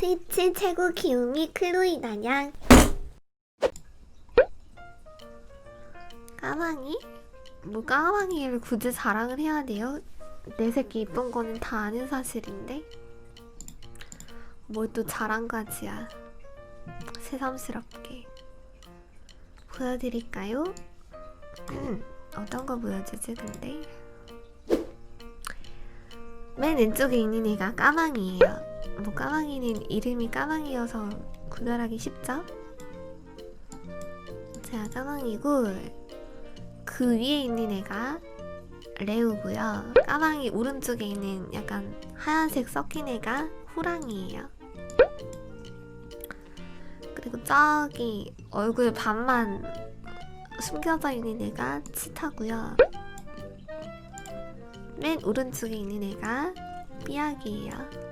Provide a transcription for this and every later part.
트위치 최고 귀요미 클로이 나냥 까망이? 뭐 까망이를 굳이 자랑을 해야 돼요? 내 새끼 이쁜 거는 다 아는 사실인데 뭘 또 자랑가지야 새삼스럽게 보여드릴까요? 음, 어떤 거 보여주지 근데? 맨 왼쪽에 있는 애가 까망이에요 뭐 까망이는 이름이 까망이어서 구별하기 쉽죠? 제가 까망이고 그 위에 있는 애가 레우고요. 까망이 오른쪽에 있는 약간 하얀색 섞인 애가 호랑이에요. 그리고 저기 얼굴 반만 숨겨져 있는 애가 치타고요. 맨 오른쪽에 있는 애가 삐약이에요.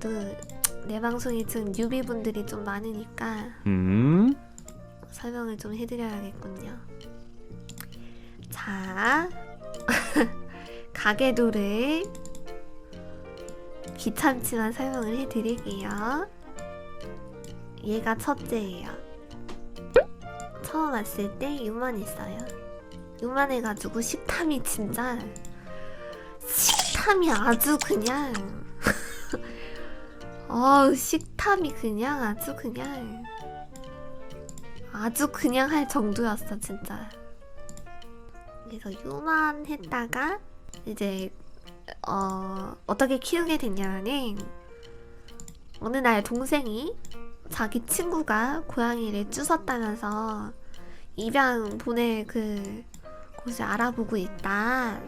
또내 방송에 지금 뉴비분들이 좀 많으니까 음? 설명을 좀 해드려야겠군요. 자, 가계도를 귀찮지만 설명을 해드릴게요. 얘가 첫째예요. 처음 왔을 때 요만했어요. 요만해가지고 식탐이 진짜 식탐이 아주 그냥 어우 식탐이 그냥 아주 그냥. 아주 그냥 할 정도였어 진짜. 그래서 요만했다가 이제 어 어떻게 키우게 됐냐면은 어느 날 동생이 자기 친구가 고양이를 쭈었다면서 입양 보낼 그 곳을 알아보고 있다.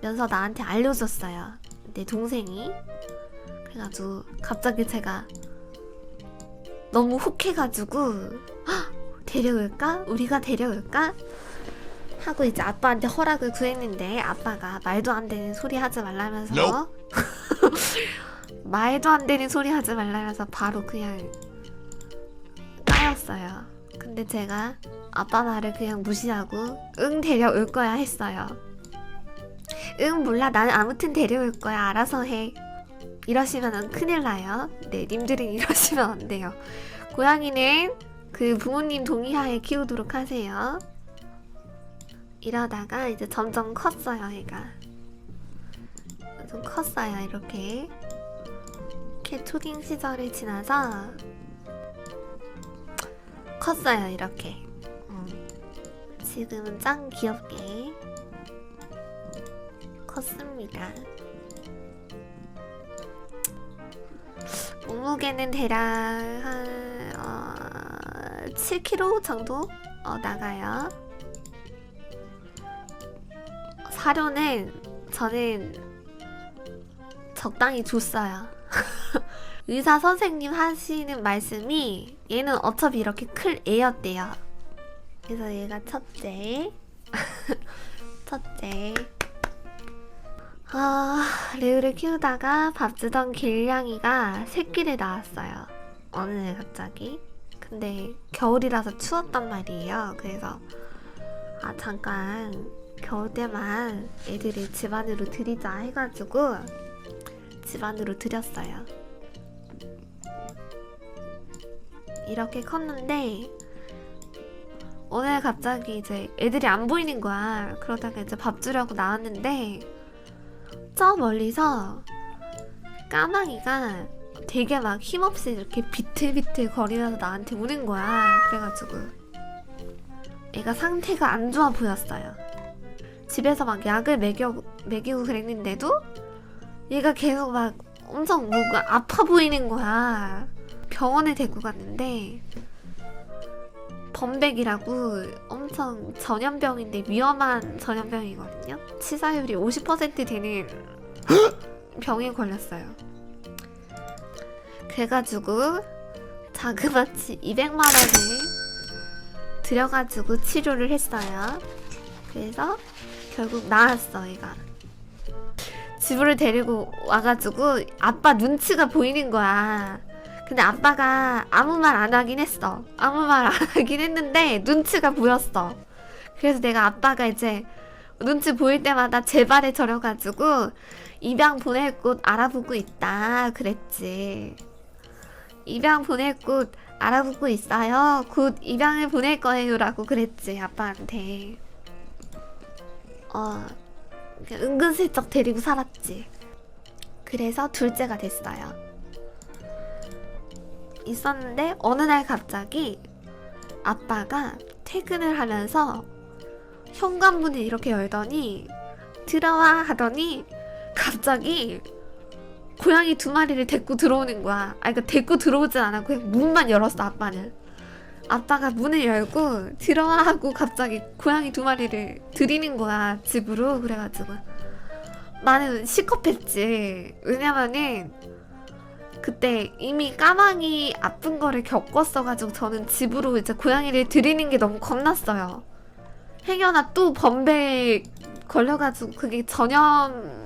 면서 나한테 알려줬어요. 내 동생이 그래가지고 갑자기 제가 너무 혹해가지고 "헉, 데려올까? 우리가 데려올까? 하고 이제 아빠한테 허락을 구했는데 아빠가 말도 안 되는 소리 하지 말라면서 말도 안 되는 소리 하지 말라면서 바로 그냥 까였어요. 근데 제가 아빠 말을 그냥 무시하고 응 데려올 거야 했어요. 응 몰라 나는 아무튼 데려올 거야 알아서 해. 이러시면 큰일 나요. 네 님들은 이러시면 안 돼요. 고양이는 그 부모님 동의하에 키우도록 하세요. 이러다가 이제 점점 컸어요, 얘가. 좀 컸어요, 이렇게. 이렇게 초딩 시절을 지나서 컸어요, 이렇게. 음. 지금은 짱 귀엽게 컸습니다. 몸무게는 대략 한 어, 7kg 정도 어, 나가요. 사료는 저는 적당히 줬어요. 의사 선생님 하시는 말씀이 얘는 어차피 이렇게 클 애였대요. 그래서 얘가 첫째. 첫째. 아, 레오를 키우다가 밥 주던 길냥이가 새끼를 낳았어요. 어느 날 갑자기. 근데 겨울이라서 추웠단 말이에요. 그래서 아 잠깐 겨울 때만 애들을 집 안으로 들이자 해가지고 집 안으로 들였어요. 이렇게 컸는데 오늘 갑자기 이제 애들이 안 보이는 거야. 그러다가 이제 밥 주려고 나왔는데 저 멀리서 까마귀가 되게 막 힘없이 이렇게 비틀비틀 거리면서 나한테 우는 거야. 그래가지고 애가 상태가 안 좋아 보였어요. 집에서 막 약을 먹여, 먹이고 그랬는데도 얘가 계속 막 엄청 뭔가 아파 보이는 거야. 병원에 데리고 갔는데 범백이라고 엄청 전염병인데 위험한 전염병이거든요. 치사율이 50% 되는 병에 걸렸어요. 그래가지고 자그마치 200만 원을 들여가지고 치료를 했어요. 그래서 결국 나았어, 얘가. 집으로 데리고 와가지고 아빠 눈치가 보이는 거야. 근데 아빠가 아무 말 안 하긴 했어. 아무 말 안 하긴 했는데 눈치가 보였어. 그래서 내가 아빠가 이제 눈치 보일 때마다 제 발에 절여가지고 입양 보낼 곳 알아보고 있다 그랬지. 입양 보낼 곳 알아보고 있어요. 곧 입양을 보낼 거예요라고 그랬지 아빠한테. 어, 은근슬쩍 데리고 살았지. 그래서 둘째가 됐어요. 있었는데 어느 날 갑자기 아빠가 퇴근을 하면서 현관문을 이렇게 열더니 들어와 하더니 갑자기 고양이 두 마리를 데리고 들어오는 거야. 아, 그러니까 데리고 들어오진 않았고 그냥 문만 열었어 아빠는. 아빠가 문을 열고 들어와 하고 갑자기 고양이 두 마리를 들이는 거야 집으로 그래가지고 나는 시겁했지. 왜냐면은 그때 이미 까망이 아픈 거를 겪었어가지고 저는 집으로 이제 고양이를 들이는 게 너무 겁났어요. 행여나 또 범배 걸려가지고 그게 전염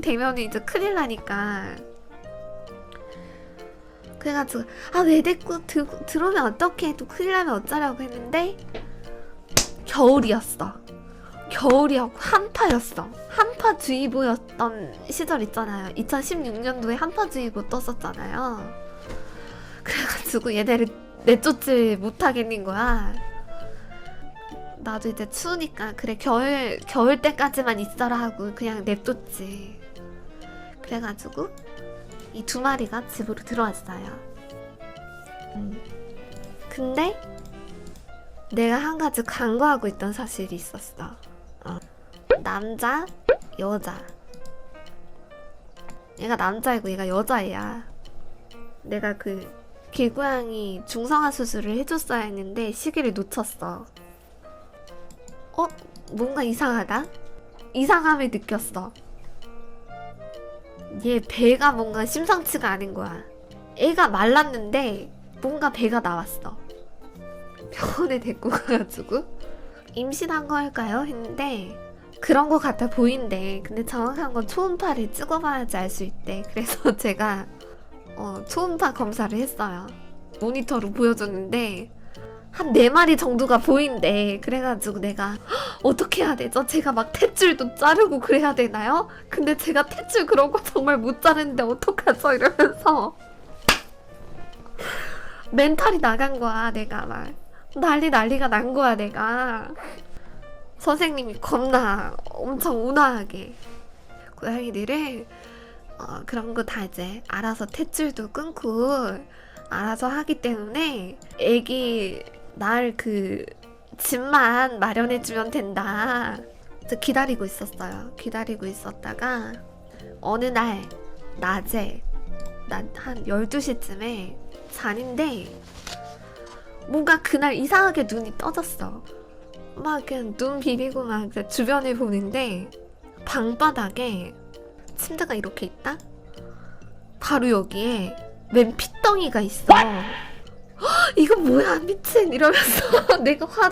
되면 이제 큰일 나니까. 그래가지고 아 들, 들어오면 어떡해 또 큰일 나면 어쩌려고 했는데 겨울이었어. 겨울이었고 한파였어. 한파주의보였던 시절 있잖아요. 2016년도에 한파주의보 떴었잖아요. 그래가지고 얘네를 내쫓지 못하겠는 거야. 나도 이제 추우니까 그래 겨울 겨울 때까지만 있어라 하고 그냥 냅뒀지. 그래가지고 이 두 마리가 집으로 들어왔어요. 음. 근데 내가 한 가지 간과하고 있던 사실이 있었어. 어. 남자, 여자. 얘가 남자이고 얘가 여자애야. 내가 그 길고양이 중성화 수술을 해줬어야 했는데 시기를 놓쳤어. 어? 뭔가 이상하다? 이상함을 느꼈어. 얘 배가 뭔가 심상치가 않은 거야. 애가 말랐는데 뭔가 배가 나왔어. 병원에 데리고 가가지고 임신한 거일까요? 했는데 그런 거 같아 보인대. 근데 정확한 건 초음파를 찍어봐야지 알 수 있대. 그래서 제가 어, 초음파 검사를 했어요. 모니터로 보여줬는데 한 네 마리 정도가 보인대. 그래가지고 내가 "헉, 어떻게 해야 되죠? 제가 막 탯줄도 자르고 그래야 되나요? 근데 제가 탯줄 그런 거 정말 못 자르는데 어떡하죠? 이러면서 멘탈이 나간 거야. 내가 막 난리 난리가 난 거야. 내가 선생님이 겁나 엄청 온화하게 고양이들을 어, 그런 거 다 이제 알아서 탯줄도 끊고 알아서 하기 때문에 애기 날 그 집만 마련해주면 된다. 기다리고 있었어요. 기다리고 있었다가 어느 날 낮에 난 한 12시쯤에 자는데 뭔가 그날 이상하게 눈이 떠졌어. 막 그냥 눈 비비고 막 주변을 보는데 방바닥에 침대가 이렇게 있다? 바로 여기에 맨 핏덩이가 있어. 헉, 이거 뭐야 미친 이러면서 내가 화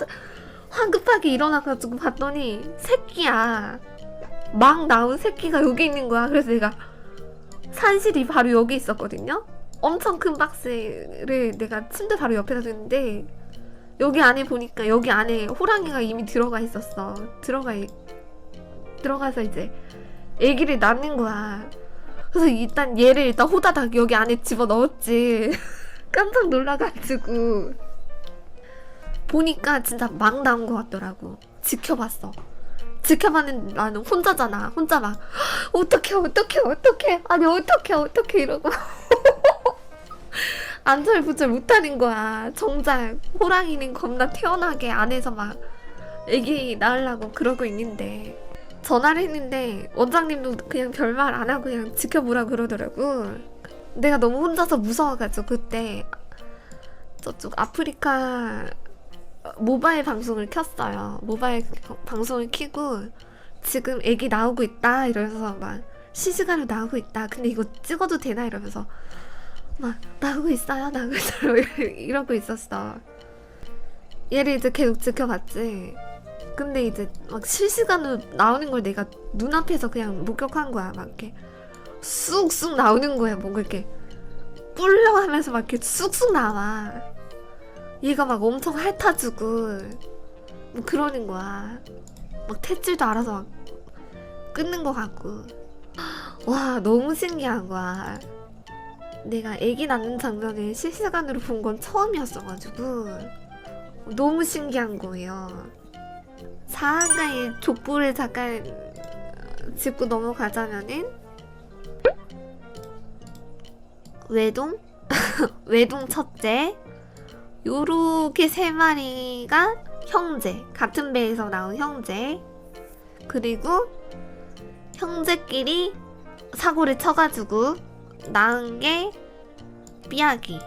황급하게 일어나가지고 봤더니 새끼야. 막 나온 새끼가 여기 있는 거야. 그래서 내가 산실이 바로 여기 있었거든요. 엄청 큰 박스를 내가 침대 바로 옆에다 뒀는데 여기 안에 보니까 여기 안에 호랑이가 이미 들어가 있었어. 들어가 있- 들어가서 이제 아기를 낳는 거야. 그래서 일단 얘를 일단 호다닥 여기 안에 집어 넣었지. 깜짝 놀라가지고 보니까 진짜 막 나온 것 같더라고. 지켜봤어. 지켜봤는데 나는 혼자잖아. 혼자 막 어떡해 어떡해 어떡해 아니 어떡해 어떡해 이러고 안절부절 못하는 거야. 정작 호랑이는 겁나 태어나게 안에서 막 애기 낳으려고 그러고 있는데 전화를 했는데 원장님도 그냥 별말 안 하고 그냥 지켜보라 그러더라고. 내가 너무 혼자서 무서워가지고 그때 저쪽 아프리카 모바일 방송을 켰어요. 모바일 방송을 켜고 지금 애기 나오고 있다 이러면서 막 실시간으로 나오고 있다. 근데 이거 찍어도 되나 이러면서 막 나오고 있어요, 나오고 있어요 이러고 있었어. 얘를 이제 계속 지켜봤지. 근데 이제 막 실시간으로 나오는 걸 내가 눈앞에서 그냥 목격한 거야. 막 이렇게 쑥쑥 나오는 거야. 뭔가 이렇게 뿔려 하면서 막 이렇게 쑥쑥 나와. 얘가 막 엄청 핥아주고 뭐 그러는 거야. 막 탯줄도 알아서 막 끊는 것 같고. 와 너무 신기한 거야. 내가 아기 낳는 장면을 실시간으로 본 건 처음이었어가지고 너무 신기한 거예요. 사한가의 족보를 잠깐 짚고 넘어가자면은 외동 외동 첫째 요렇게 세 마리가 형제 같은 배에서 나온 형제 그리고 형제끼리 사고를 쳐가지고 낳은 게 삐약이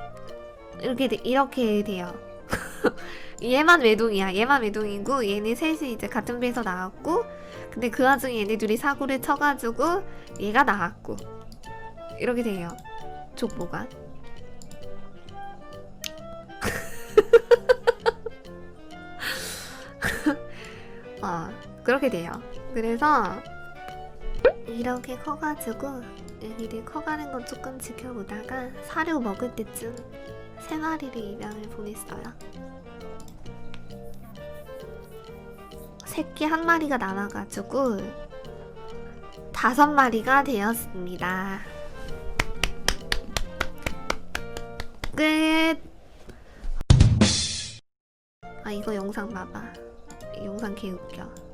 이렇게 돼- 이렇게 돼요. 얘만 외동이야. 얘만 외동이고 얘네 셋이 이제 같은 배에서 나왔고 근데 그 와중에 얘네 둘이 사고를 쳐가지고 얘가 나왔고 이렇게 돼요. 족보가. 어 그렇게 돼요. 그래서 이렇게 커가지고 애기들 커가는 건 조금 지켜보다가 사료 먹을 때쯤 세 마리를 입양을 보냈어요. 새끼 한 마리가 남아가지고 다섯 마리가 되었습니다. 끝. 아 이거 영상 봐봐. 이 영상 개 웃겨.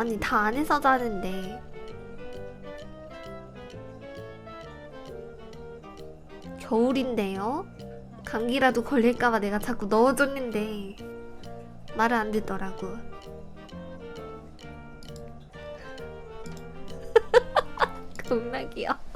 아니 다 안에서 자는데. 겨울인데요? 감기라도 걸릴까봐 내가 자꾸 넣어줬는데 말을 안 듣더라고. 겁나 귀여워